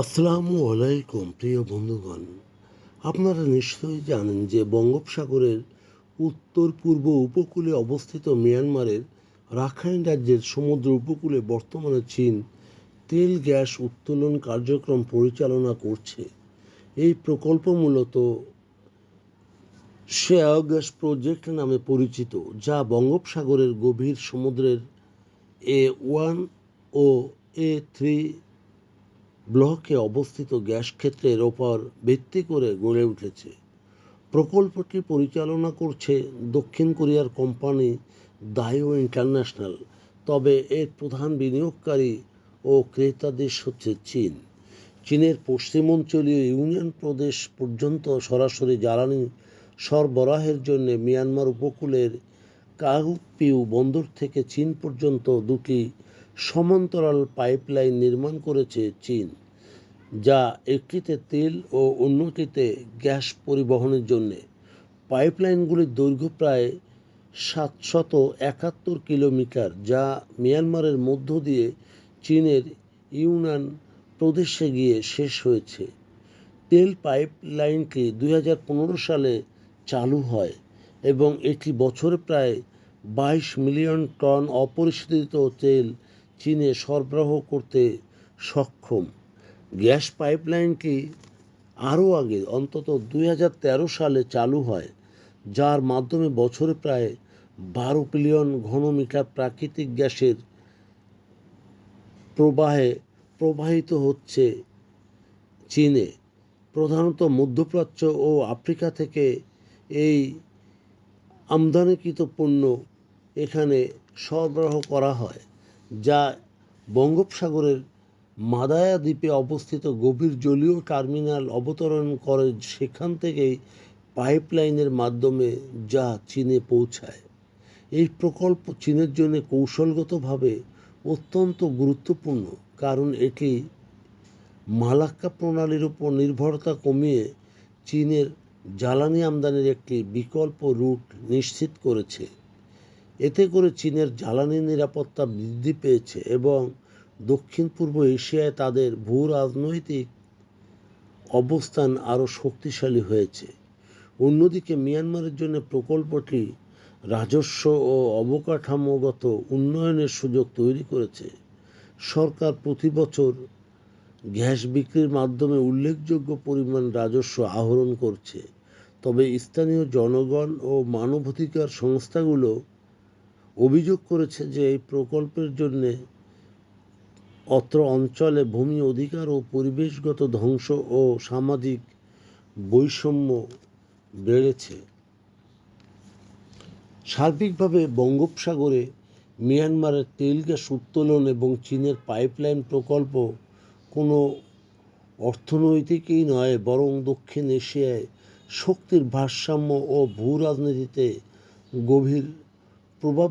আসসালামু আলাইকুম, প্রিয় বন্ধুগণ। আপনারা নিশ্চয়ই জানেন যে বঙ্গোপসাগরের উত্তর পূর্ব উপকূলে অবস্থিত মিয়ানমারের রাখাইন রাজ্যের সমুদ্র উপকূলে বর্তমানে চীন তেল গ্যাস উত্তোলন কার্যক্রম পরিচালনা করছে। এই প্রকল্প মূলত শেয়ার গ্যাস প্রজেক্ট নামে পরিচিত, যা বঙ্গোপসাগরের গভীর সমুদ্রের এ ওয়ান ও এ থ্রি ব্লকে অবস্থিত গ্যাস ক্ষেত্রের ওপর ভিত্তি করে গড়ে উঠেছে। প্রকল্পটি পরিচালনা করছে দক্ষিণ কোরিয়ার কোম্পানি দায়ো ইন্টারন্যাশনাল, তবে এর প্রধান বিনিয়োগকারী ও ক্রেতা দেশ হচ্ছে চীন। চীনের পশ্চিমাঞ্চলীয় ইউনিয়ন প্রদেশ পর্যন্ত সরাসরি জ্বালানি সরবরাহের জন্য মিয়ানমার উপকূলের কাউপিউ বন্দর থেকে চীন পর্যন্ত দুটি সমান্তরাল পাইপলাইন নির্মাণ করেছে চীন, যা একটিতে তেল ও অন্যটিতে গ্যাস পরিবহনের জন্য। পাইপলাইনগুলির দৈর্ঘ্য প্রায় সাতশত একাত্তর কিলোমিটার, যা মিয়ানমারের মধ্য দিয়ে চীনের ইউনান প্রদেশে গিয়ে শেষ হয়েছে। তেল পাইপলাইনটি দুই হাজার পনেরো সালে চালু হয় এবং এটি বছরে প্রায় বাইশ মিলিয়ন টন অপরিশোধিত তেল চীনে সরবরাহ করতে সক্ষম। গ্যাস পাইপলাইনটি আরও আগে, অন্তত দুই হাজার তেরো সালে চালু হয়, যার মাধ্যমে বছরে প্রায় বারো বিলিয়ন ঘনমিটার প্রাকৃতিক গ্যাসের প্রবাহে প্রবাহিত হচ্ছে চীনে। প্রধানত মধ্যপ্রাচ্য ও আফ্রিকা থেকে এই আমদানিকৃত পণ্য এখানে সরবরাহ করা হয়। যা বঙ্গোপসাগরের মাদায়া দ্বীপে অবস্থিত গভীর জলীয় টার্মিনাল অবতরণ করে সেখান থেকেই পাইপলাইনের মাধ্যমে যা চীনে পৌঁছায়। এই প্রকল্প চীনের জন্য কৌশলগতভাবে অত্যন্ত গুরুত্বপূর্ণ, কারণ এটি মালাক্কা প্রণালীর উপর নির্ভরতা কমিয়ে চীনের জ্বালানি আমদানির একটি বিকল্প রুট নিশ্চিত করেছে। এতে করে চীনের জ্বালানি নিরাপত্তা বৃদ্ধি পেয়েছে এবং দক্ষিণ পূর্ব এশিয়ায় তাদের ভূ রাজনৈতিক অবস্থান আরও শক্তিশালী হয়েছে। অন্যদিকে মিয়ানমারের জন্য প্রকল্পটি রাজস্ব ও অবকাঠামোগত উন্নয়নের সুযোগ তৈরি করেছে। সরকার প্রতি বছর গ্যাস বিক্রির মাধ্যমে উল্লেখযোগ্য পরিমাণ রাজস্ব আহরণ করছে। তবে স্থানীয় জনগণ ও মানবাধিকার সংস্থাগুলো অভিযোগ করেছে যে এই প্রকল্পের জন্যে অত্র অঞ্চলে ভূমি অধিকার ও পরিবেশগত ধ্বংস ও সামাজিক বৈষম্য বেড়েছে। সার্বিকভাবে বঙ্গোপসাগরে মিয়ানমারের তেল গ্যাস উত্তোলন এবং চীনের পাইপলাইন প্রকল্প কোনো অর্থনৈতিকই নয়, বরং দক্ষিণ এশিয়ায় শক্তির ভারসাম্য ও ভূ রাজনীতিতে গভীর প্রভাব